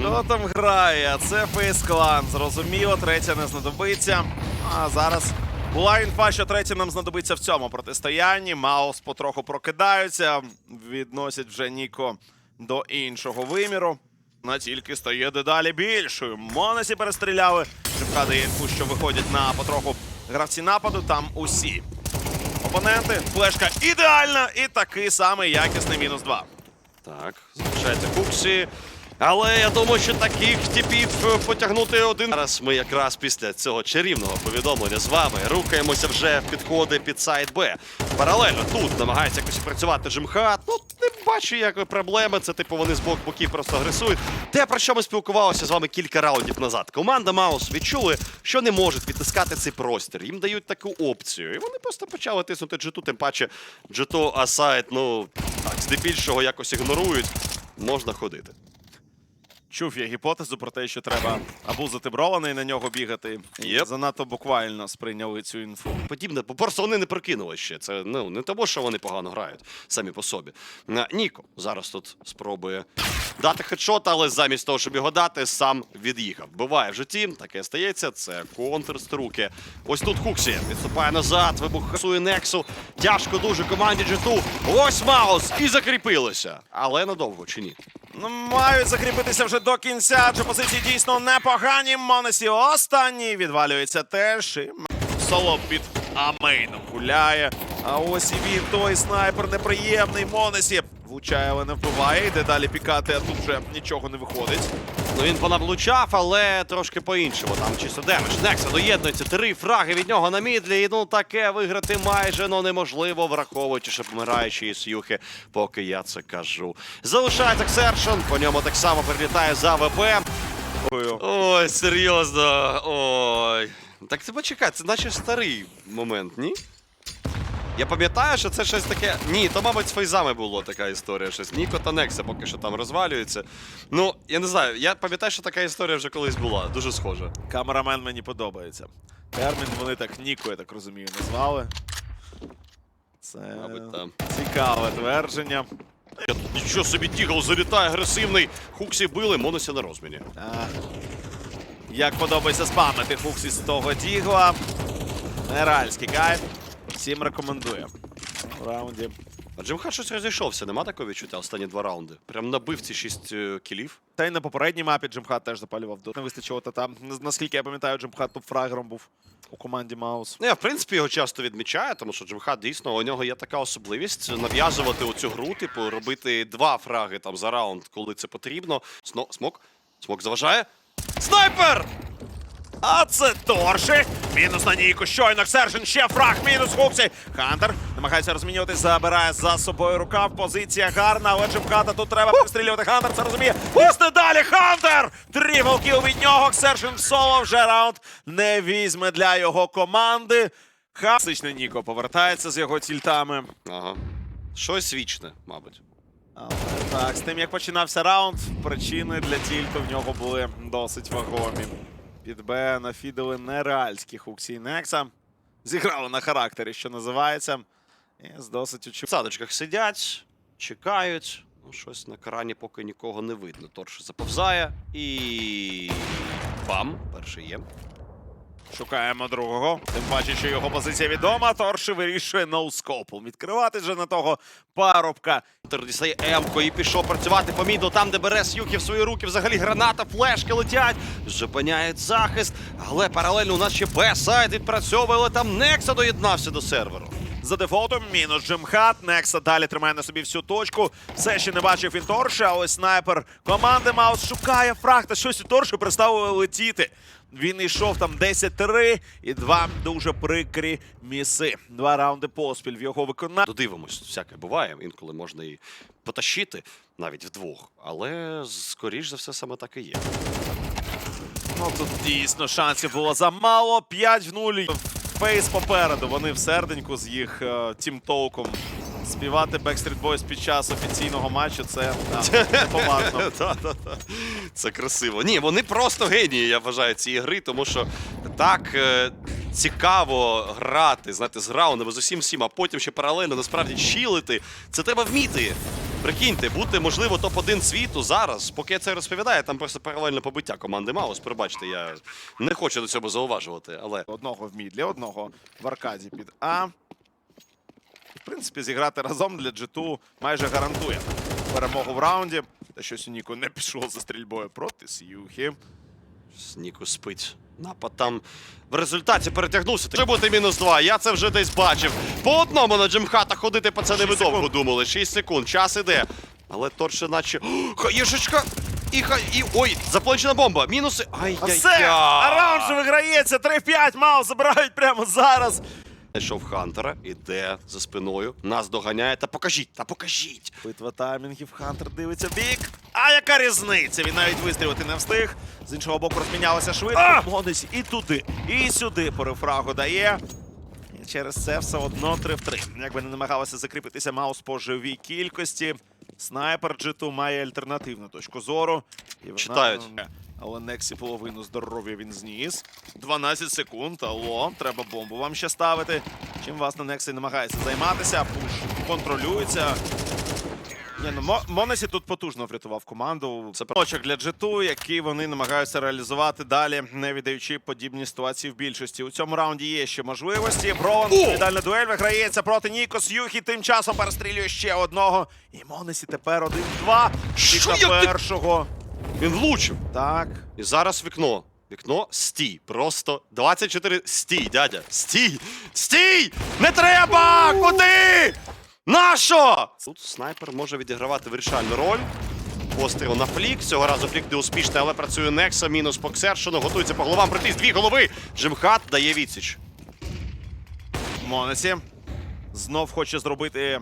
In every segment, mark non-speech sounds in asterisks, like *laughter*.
Хто там грає? Це Фейс Клан. Зрозуміло, третя не знадобиться. А зараз була інфа, що третя нам знадобиться в цьому протистоянні. Маус потроху прокидаються, відносять вже Ніко до іншого виміру. На тільки стає дедалі більшою. Монесі перестріляли. Шипка дає інфу, що виходять на потроху гравці нападу. Там усі опоненти. Флешка ідеальна і такий самий якісний мінус 2. Так, залишається Куксі. Але я думаю, що таких типів е, потягнути один. Зараз ми якраз після цього чарівного повідомлення з вами рухаємося вже в підходи під сайт Б. Паралельно тут намагається якось працювати Джимхат. Ну, не бачу якої проблеми. Це типу вони з бок боків просто агресують. Те, про що ми спілкувалися з вами кілька раундів назад. Команда Маус відчули, що не можуть відтискати цей простір. Їм дають таку опцію. І вони просто почали тиснути джиту, тим паче джиту асайт, ну так, здебільшого якось ігнорують. Можна ходити. Чув я гіпотезу про те, що треба абузити Бролана і на нього бігати. Єп. Занадто буквально сприйняли цю інфу. Подібне, бо просто вони не прокинули ще. Це ну не тому, що вони погано грають самі по собі. Ніко зараз тут спробує дати хедшот, але замість того, щоб його дати, сам від'їхав. Буває в житті, таке стається. Це контр з. Ось тут Хуксі відступає назад, вибухасує Нексу. Тяжко дуже команді Джету. Ось Маус і закріпилося. Але надовго чи ні? Мають закріпитися вже до кінця, адже позиції дійсно непогані. Монесі останній відвалюється теж. І соло під Амейном гуляє. А ось і він, той снайпер неприємний. Монесі влучає, але не вбиває. Йде далі пікати, а тут вже нічого не виходить. Ну він понавлучав, але трошки по-іншому. Там чисто демедж. Некса доєднується, три фраги від нього на мідлі. І ну таке виграти майже ну неможливо, враховуючи, що помираючи із юхи, поки я це кажу. Залишається Ксершон, по ньому так само прилітає за ВП. Ой, серйозно. Ой. Так ти почекай, це наче старий момент, ні? Я пам'ятаю, що це щось таке. Ні, то, мабуть, з фейзами було така історія. Щось. Ніко та Некса поки що там розвалюються. Ну, я не знаю, я пам'ятаю, що така історія вже колись була. Дуже схожа. Камерамен мені подобається. Термін вони так Ніко, я так розумію, назвали. Це Мабуть, там. цікаве твердження. Я тут Нічого собі тігл залітає агресивний. Хуксі били, Моносі на розміні. А, Як подобається спамити Фуксі з того дігла. Генеральський кайф. Всім рекомендую. У раунді. А Джимха щось розійшовся, нема такого відчуття останні два раунди. Прям набив ці шість е, кілів. Та й на попередній мапі Джимхат теж запалював. до Не вистачило та там. Наскільки я пам'ятаю, Джимхат топ-фрагером був у команді Маус. Ну, я, в принципі, його часто відмічаю, тому що Джимхат дійсно у нього є така особливість нав'язувати оцю гру, типу, робити два фраги там за раунд, коли це потрібно. Сно... Смок? Смок заважає? Снайпер! А це Торши. Мінус на Ніку. Щойно Ксержин. Ще фраг. Мінус Фуксі. Хантер намагається розмінюватись, забирає за собою рукав. Позиція гарна, але Джимхата тут треба перестрілювати. Хантер це розуміє. Пусти далі. Хантер! Кіл від нього. Ксержин в соло вже раунд не візьме для його команди. Хасичний Ніко повертається з його тільтами. Ага. Щось вічне, мабуть. Але так, з тим як починався раунд, причини для тільту в нього були досить вагомі. Під Б нафідали нереальські Хуксі Некса. Зіграли на характері, що називається. І з досить В садочках сидять, чекають. Ну, щось на крані поки нікого не видно. Торш заповзає і. Бам! Перший є. Шукаємо другого. Тим паче, що його позиція відома. Торши вирішує ноускопом. Відкривати вже на того парубка. Дістає Емко і пішов працювати по міду, там, де бере Сюки в свої руки. Взагалі граната, флешки летять, зупиняють захист. Але паралельно у нас ще Б-сайд відпрацьовує, але там Некса доєднався до серверу. За дефолтом мінус Джимхат. Некса далі тримає на собі всю точку. Все ще не бачив він Торша, а ось снайпер команди Маус шукає фраг. Та щось у Торшу перестав летіти. Він йшов там 10-3 і два дуже прикрі міси. Два раунди поспіль в його виконанні. Додивимось, всяке буває. Інколи можна і потащити навіть вдвох. Але скоріш за все саме так і є. Ну тут дійсно шансів було замало. 5 в 0. Фейс попереду. Вони в серденьку з їх е, тімтолком. Співати Backstreet Boys під час офіційного матчу це да, *laughs* Це красиво. Ні, вони просто генії, я вважаю, цієї гри, тому що так е, цікаво грати, знаєте, з раундами з усім всім, а потім ще паралельно насправді чилити. Це треба вміти. Прикиньте, бути, можливо, топ-1 світу зараз, поки я це розповідаю, там просто паралельне побиття команди Маус. Пробачте, я не хочу до цього зауважувати, але Одного в мідлі, одного в аркаді під А. В принципі, зіграти разом для G2 майже гарантує перемогу в раунді. Та щось у Ніку не пішов за стрільбою проти С'юхі. Ніку спить. Напад там в результаті перетягнувся. Може бути мінус два. Я це вже десь бачив. По одному на джимхата ходити пацани ви не довго думали. 6 секунд, час іде. Але торше наче. Хаєшечка! І хай. І. Ой, заплачена бомба. Мінуси. Ай-яй-яй. все! А раунд виграється! 3-5 мал забирають прямо зараз. Знайшов Хантера, іде за спиною. Нас доганяє. Та покажіть, та покажіть. Битва таймінгів, Хантер дивиться в бік. А яка різниця? Він навіть вистрілити не встиг. З іншого боку розмінялося швидко. Модись і туди, і сюди по рефрагу дає. І через це все одно 3 в 3. Якби не намагалося закріпитися Маус по живій кількості. Снайпер G2 має альтернативну точку зору. І вона- Читають. Але Нексі половину здоров'я він зніс. 12 секунд. Алло, треба бомбу вам ще ставити. Чим вас на Нексі намагається займатися. Пуш контролюється. Ні, ну Монесі тут потужно врятував команду. Це очок для G2, який вони намагаються реалізувати далі, не віддаючи подібні ситуації в більшості. У цьому раунді є ще можливості. Брован відповідальна дуель виграється проти Нікос. Юхі тим часом перестрілює ще одного. І Монесі тепер один-два. Що, Після як ти- першого. Він влучив. Так. І зараз вікно. Вікно стій. Просто 24. Стій, дядя. Стій! Стій! Не треба! Куди? Нащо? Тут снайпер може відігравати вирішальну роль. Постріл на флік. Цього разу флік не успішний, але працює Некса. Мінус по Ксершину. Готується по головам прийти з дві голови. Джимхат дає відсіч. Монесі знов хоче зробити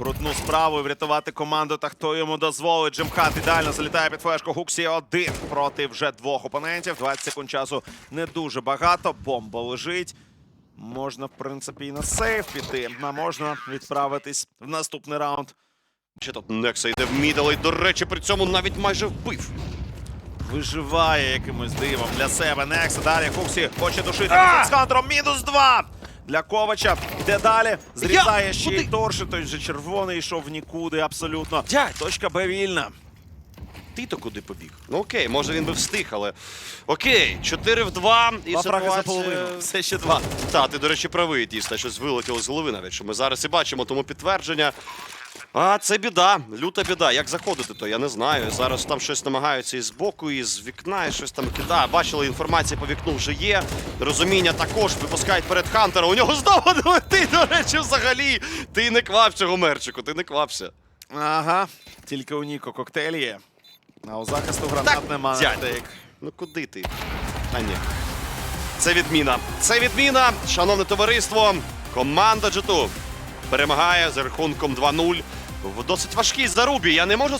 брудну справу і врятувати команду. Та хто йому дозволить? Джимхат ідеально залітає під флешку. Гуксі один проти вже двох опонентів. 20 секунд часу не дуже багато. Бомба лежить. Можна, в принципі, і на сейф піти, а можна відправитись в наступний раунд. Ще тут Некса йде в мідл і, до речі, при цьому навіть майже вбив. Виживає якимось дивом для себе. Некса далі. Хуксі хоче душити з Хантером. Мінус два. Для Ковача йде далі. Зрізає Я- ще й торши. Той же червоний йшов в нікуди абсолютно. Дядь! Точка Б вільна. Ти то куди побіг? Ну окей, може він би встиг, але. Окей, 4 в 2 і Два фраги за половину. Все ще два. Та, ти, до речі, правий, дійсно, щось вилетіло з голови навіть, що ми зараз і бачимо, тому підтвердження. А, це біда, люта біда. Як заходити, то я не знаю. Зараз там щось намагаються і з боку, і з вікна, і щось там кидає. Бачили, інформація по вікну вже є. Розуміння також випускають перед Хантера. У нього знову не *laughs* летить, до речі, взагалі. Ти не квапся, Гомерчику, ти не квапся. Ага. Тільки у Ніко коктейль є. А у захисту гранат Так, нема. дядь. Ну куди ти? А ні. Це відміна. Це відміна, шановне товариство. Команда G2 перемагає за рахунком 2-0 в досить важкій зарубі. Я не можу